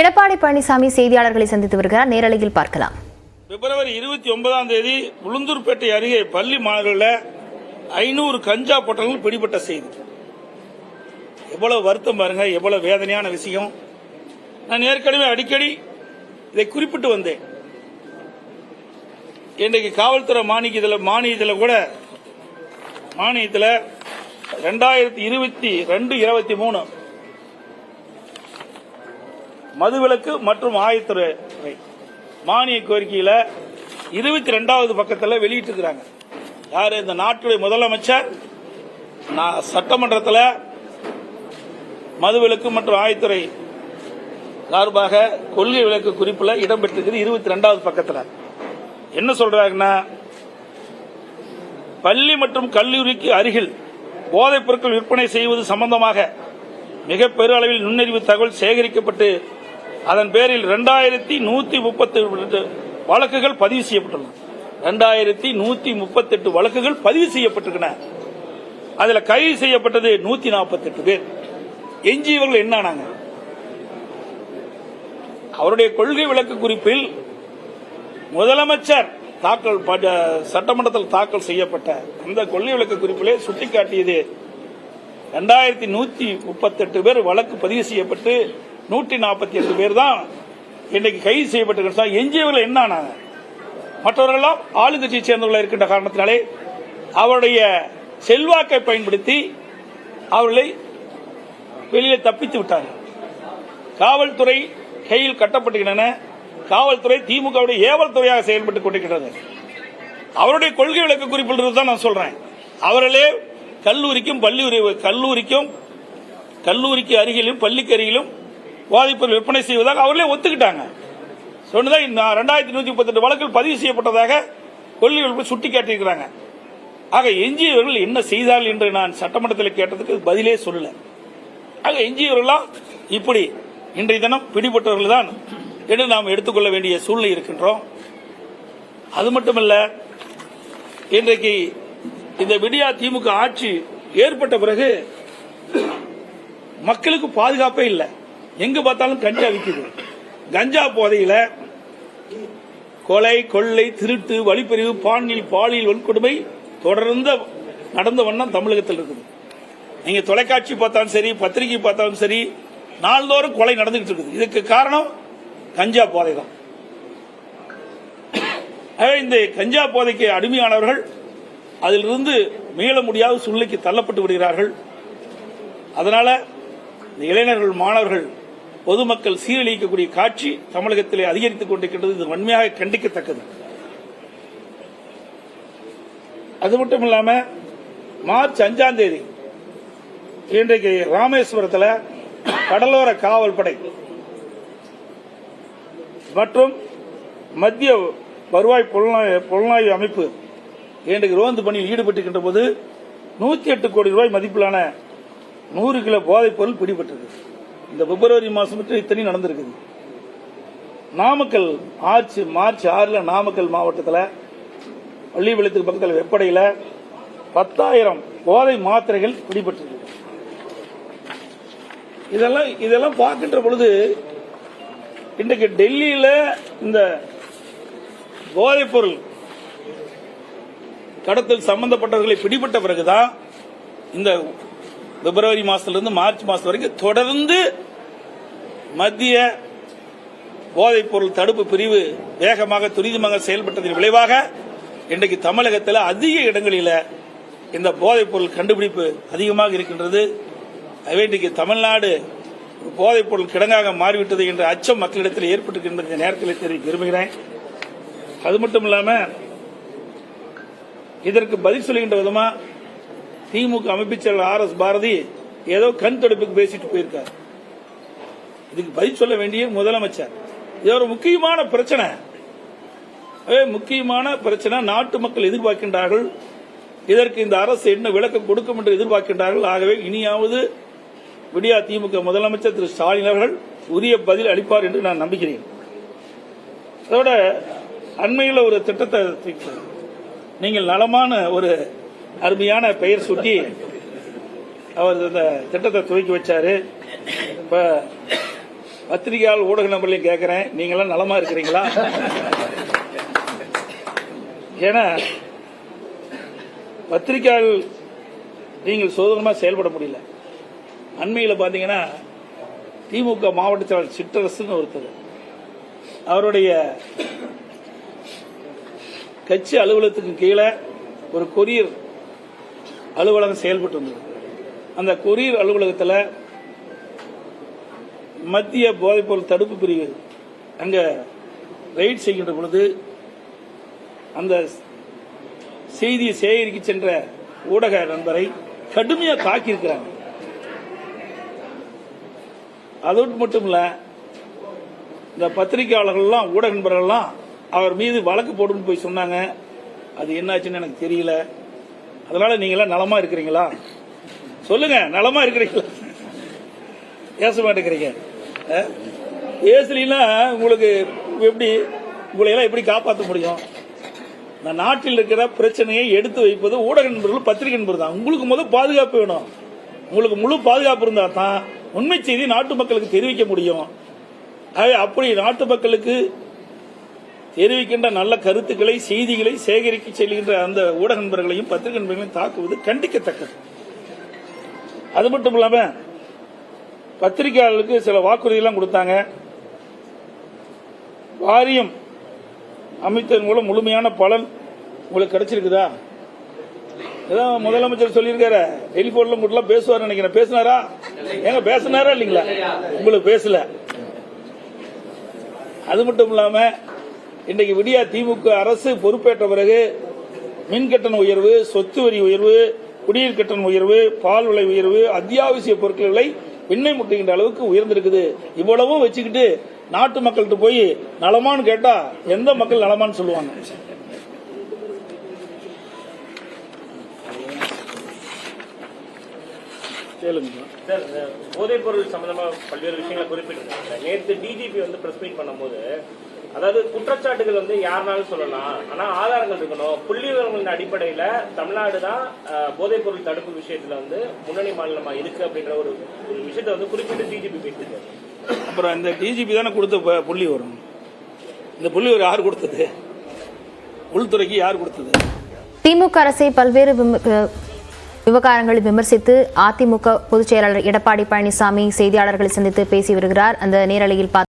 எடப்பாடி பழனிசாமி செய்தியாளர்களை சந்தித்து வருகிறார். நேரலையில் பார்க்கலாம். பிப்ரவரி இருபத்தி ஒன்பதாம் தேதி உளுந்தூர்பேட்டை அருகே பள்ளி மாணவர்களில் ஐநூறு கஞ்சா பொட்டல்கள் பிடிபட்ட செய்தி. எவ்வளவு வருத்தம் பாருங்க எவ்வளவு வேதனையான விஷயம். நான் ஏற்கனவே அடிக்கடி இதை குறிப்பிட்டு வந்தேன். இன்றைக்கு காவல்துறை மானியத்தில் மானியத்தில் கூட மானியத்தில் ரெண்டாயிரத்தி இருபத்தி ரெண்டு இருபத்தி மூணு மதுவிலக்கு மற்றும் ஆயத்துறை மானிய கோரிக்கையில இருபத்தி ரெண்டாவது பக்கத்தில் வெளியிட்டிருக்கிறாங்க. யாரு? இந்த நாட்டுடைய முதலமைச்சர். நான் சட்டமன்றத்தில் மதுவிலக்கு மற்றும் ஆயத்துறை சார்பாக கொள்கை விளக்கு குறிப்பில் இடம்பெற்றிருக்கிறது இருபத்தி ரெண்டாவது பக்கத்தில். என்ன சொல்றாங்கன்னா பள்ளி மற்றும் கல்லூரிக்கு அருகில் போதைப் பொருட்கள் விற்பனை செய்வது சம்பந்தமாக மிக பெருளவில் நுண்ணறிவு தகவல் சேகரிக்கப்பட்டு அதன் பேரில் இரண்டாயிரத்தி நூத்தி முப்பத்தி வழக்குகள் பதிவு செய்யப்பட்டுள்ளன. இரண்டாயிரத்தி நூத்தி முப்பத்தெட்டு வழக்குகள் பதிவு செய்யப்பட்டிருக்கின்றன அதுல கைது செய்யப்பட்டது நூத்தி நாற்பத்தெட்டு பேர். எஞ்சியவர்கள் என்ன ஆனாங்க அவருடைய கொள்கை விளக்கு குறிப்பில் முதலமைச்சர் தாக்கல் சட்டமன்றத்தில் தாக்கல் செய்யப்பட்ட அந்த கொள்கை விளக்கு குறிப்பிலே சுட்டிக்காட்டியது. ரெண்டாயிரத்தி நூத்தி முப்பத்தெட்டு பேர் வழக்கு பதிவு செய்யப்பட்டு நூற்றி நாற்பத்தி எட்டு பேர் தான் இன்னைக்கு கைது செய்யப்பட்டிருக்கிறார் எஞ்சியவர்கள் என்ன ஆனாங்க மற்றவர்களெல்லாம் ஆளுங்கட்சியை சேர்ந்தவர்களாக இருக்கின்ற காரணத்தினாலே அவருடைய செல்வாக்கை பயன்படுத்தி அவர்களை வெளியே தப்பித்து விட்டார்கள். காவல்துறை கையில் கட்டப்பட்டுகின்றன காவல்துறை திமுகவுடைய ஏவல் துறையாக செயல்பட்டுக் கொண்டிருக்கிறது அவருடைய கொள்கை விளக்க குறிப்பில் தான் நான் சொல்றேன். அவர்களே கல்லூரிக்கும் பள்ளி கல்லூரிக்கும் கல்லூரிக்கு அருகிலும் பள்ளிக்கு அருகிலும் போதைப்பொருள் விற்பனை செய்வதாக அவர்களே ஒத்துக்கிட்டாங்க. சொன்னதா ரெண்டாயிரத்தி நூற்றி முப்பத்தெட்டு வழக்கில் பதிவு செய்யப்பட்டதாக கொள்கைகள் சுட்டி காட்டியிருக்கிறாங்க. ஆக எஞ்சியவர்கள் என்ன செய்தார்கள் என்று நான் சட்டமன்றத்தில் கேட்டதுக்கு பதிலே சொல்லல. ஆக எஞ்சியவர்களாம் இப்படி இன்றைய தினம் பிடிபட்டவர்கள் தான் என்று நாம் எடுத்துக்கொள்ள வேண்டிய சூழ்நிலை இருக்கின்றோம். அது மட்டுமல்ல இன்றைக்கு இந்த விடியா திமுக ஆட்சி ஏற்பட்ட பிறகு மக்களுக்கு பாதுகாப்பே இல்லை. எங்க பார்த்தாலும் கஞ்சா விற்குது கஞ்சா போதையில கொலை கொள்ளை திருட்டு வழிப்பறிவு பாலியல் பாலியல் வன்கொடுமை தொடர்ந்த நடந்த வண்ணம் தமிழகத்தில் இருக்குது. நீங்க தொலைக்காட்சி பார்த்தாலும் சரி பத்திரிகை பார்த்தாலும் சரி நாள்தோறும் கொலை நடந்துகிட்டு இருக்குது. இதுக்கு காரணம் கஞ்சா போதை தான் இந்த கஞ்சா போதைக்கு அடிமையானவர்கள் அதிலிருந்து மீள முடியாத சூழ்நிலைக்கு தள்ளப்பட்டு விடுகிறார்கள். அதனால இந்த இளைஞர்கள் மாணவர்கள் பொதுமக்கள் சீரழிக்கக்கூடிய காட்சி தமிழகத்திலே அதிகரித்துக் கொண்டிருக்கின்றது. இது வன்மையாக கண்டிக்கத்தக்கது. அது மட்டும் இல்லாம மார்ச் அஞ்சாம் தேதி இன்றைக்கு ராமேஸ்வரத்தில் கடலோர காவல்படை மற்றும் மத்திய வருவாய் புலனாய்வு அமைப்பு இன்றைக்கு ரோந்து பணியில் ஈடுபட்டிருக்கின்ற போது நூத்தி எட்டு கோடி ரூபாய் மதிப்பிலான நூறு கிலோ போதைப் பொருள் பிடிபட்டிருக்கு. இந்த பிப்ரவரி மாசம் மட்டும் நடந்திருக்குது. நாமக்கல் மார்ச் மார்ச் ஆறில் நாமக்கல் மாவட்டத்தில் பள்ளிவளத்துக்கு பக்கத்தில் வெப்படையில் பத்தாயிரம் போதை மாத்திரைகள் பிடிபட்டிருக்கு. இதெல்லாம் இதெல்லாம் பார்க்கின்ற பொழுது இன்றைக்கு டெல்லியில் இந்த போதைப் பொருள் கடத்தல் சம்பந்தப்பட்டவர்களை பிடிபட்ட பிறகுதான் இந்த பிப்ரவரி மாசத்திலிருந்து மார்ச் மாசம் வரைக்கும் தொடர்ந்து மத்திய போதைப் பொருள் தடுப்பு பிரிவு வேகமாக துரிதமாக செயல்பட்டதன் விளைவாக இன்றைக்கு தமிழகத்தில் அதிக இடங்களில் இந்த போதைப் பொருள் கண்டுபிடிப்பு அதிகமாக இருக்கின்றது. எனவே இன்றைக்கு தமிழ்நாடு போதைப் பொருள் கிடங்காக மாறிவிட்டது என்ற அச்சம் மக்களிடத்தில் ஏற்பட்டிருக்கின்ற இந்த நேரத்தில் தெரிவிக்க விரும்புகிறேன். அது மட்டும் இல்லாமல் இதற்கு பதில் சொல்லுகின்ற விதமாக திமுக அமைப்பு செயலர் ஆர் எஸ் பாரதி ஏதோ கண் துடைப்புக்கு பேசிட்டு போயிருக்கார். இதுக்கு பதில் சொல்ல வேண்டிய முதலமைச்சர். இது ஒரு முக்கியமான பிரச்சனை. அதே முக்கியமான பிரச்சனை. நாட்டு மக்கள் எதிர்பார்க்கின்றார்கள். இதற்கு இந்த அரசு என்ன விளக்கம் கொடுக்கும் என்று எதிர்பார்க்கின்றார்கள். ஆகவே இனியாவது விடியா திமுக முதலமைச்சர் திரு ஸ்டாலின் அவர்கள் உரிய பதில் அளிப்பார் என்று நான் நம்புகிறேன். அதோட அண்மையில் ஒரு திட்டத்தை நீங்கள் நலமான ஒரு அருமையான பெயர் சுட்டி அவர் இந்த திட்டத்தை துவக்கி வச்சாரு. இப்ப பத்திரிகையால் ஊடக நம்பர்லையும் கேட்கிறேன் நீங்களாம் நலமா இருக்கிறீங்களா? ஏன்னா பத்திரிகையால் நீங்கள் சுதந்திரமா செயல்பட முடியல. அண்மையில் பார்த்தீங்கன்னா திமுக மாவட்ட செயலாளர் சிற்றரசுன்னு ஒருத்தர். அவருடைய கட்சி அலுவலகத்துக்கு கீழே ஒரு கொரியர் அலுவலகம் செயல்பட்டு வந்தது. அந்த கொரியர் அலுவலகத்தில் மத்திய போதைப்பொருள் தடுப்பு பிரிவு அங்கே ரைட் செய்கின்ற பொழுது அந்த செய்தியை சேகரிக்க சென்ற ஊடக நண்பரை கடுமையாக தாக்கியிருக்கிறாங்க. அதோடு மட்டும் இல்ல இந்த பத்திரிகையாளர்கள்லாம் ஊடக நண்பர்கள்லாம் அவர் மீது வழக்கு போடுன்னு போய் சொன்னாங்க. அது என்னாச்சுன்னு எனக்கு தெரியல. அதனால நீங்களாம் நலமா இருக்கிறீங்களா? சொல்லுங்க நலமா இருக்கிறீங்களா? பேச மாட்டேங்கிறீங்க. அஹ்? உங்களுக்கு எப்படி உங்களையெல்லாம் எப்படி காப்பாற்ற முடியும்? இந்த நாட்டில் இருக்கிற பிரச்சனையை எடுத்து வைப்பது ஊடக நண்பர்கள் பத்திரிகை நண்பர் தான். உங்களுக்கு முதல் பாதுகாப்பு வேணும். உங்களுக்கு முழு பாதுகாப்பு இருந்தா தான் உண்மை செய்தி நாட்டு மக்களுக்கு தெரிவிக்க முடியும். அப்படி நாட்டு மக்களுக்கு தெரிவிக்கின்ற நல்ல கருத்துக்களை செய்திகளை சேகரிக்க செல்கின்ற அந்த ஊடக நண்பர்களையும் பத்திரிகை நண்பர்களையும் தாக்குவது கண்டிக்கத்தக்கது. அது மட்டும் இல்லாம பத்திரிகையாளர்களுக்கு சில வாக்குறுதியெல்லாம் கொடுத்தாங்க. வாரியம் அமைத்ததன் மூலம் முழுமையான பலன் உங்களுக்கு கிடைச்சிருக்குதா? ஏதாவது முதலமைச்சர் சொல்லியிருக்காரு. டெலிபோன்ல மட்டும் பேசுவார் நினைக்கிறேன். பேசினாரா? ஏங்க பேசினாரா இல்லைங்களா? உங்களுக்கு பேசல. அது மட்டும் இல்லாமல் இன்றைக்கு விடியா திமுக அரசு பொறுப்பேற்ற பிறகு மின் கட்டண உயர்வு சொத்து வரி உயர்வு குடிநீர் கட்டண உயர்வு பால் விலை உயர்வு அத்தியாவசிய பொருட்கள் விலை விண்ணை முட்டுகின்ற அளவுக்கு உயர்ந்திருக்குது. இவ்வளவும் வச்சுக்கிட்டு நாட்டு மக்கள்கிட்ட போய் நலமான்னு கேட்டா எந்த மக்கள் நலமான்னு சொல்லுவாங்க? போதைப் பொருள் சம்பந்தமா பல்வேறு விஷயங்களை குறிப்பிட்டிருக்காங்க. நேற்று டிஜிபி வந்து பிரஸ் மீட் பண்ணும்போது அதாவது குற்றச்சாட்டுகள் வந்து யாருனாலும் சொல்லலாம். ஆனா ஆதாரங்கள் இருக்கணும். புள்ளி விவரங்களின் அடிப்படையில தமிழ்நாடு தான் போதைப் பொருள் தடுப்பு விஷயத்துல வந்து முன்னணி மாநிலமா இருக்கு அப்படின்ற ஒரு ஒரு விஷயத்தை வந்து குறிப்பிட்டு டிஜிபி பேசியிருக்காரு. அப்புறம் இந்த டிஜிபி தானே கொடுத்த புள்ளி வரும் இந்த புள்ளி வரும் யார் கொடுத்தது? உள்துறைக்கு யார் கொடுத்தது? திமுக அரசை பல்வேறு விவகாரங்களை விமர்சித்து அதிமுக பொதுச் செயலாளர் எடப்பாடி பழனிசாமி செய்தியாளர்களை சந்தித்து பேசி வருகிறார். அந்த நேரலையில் பார்த்து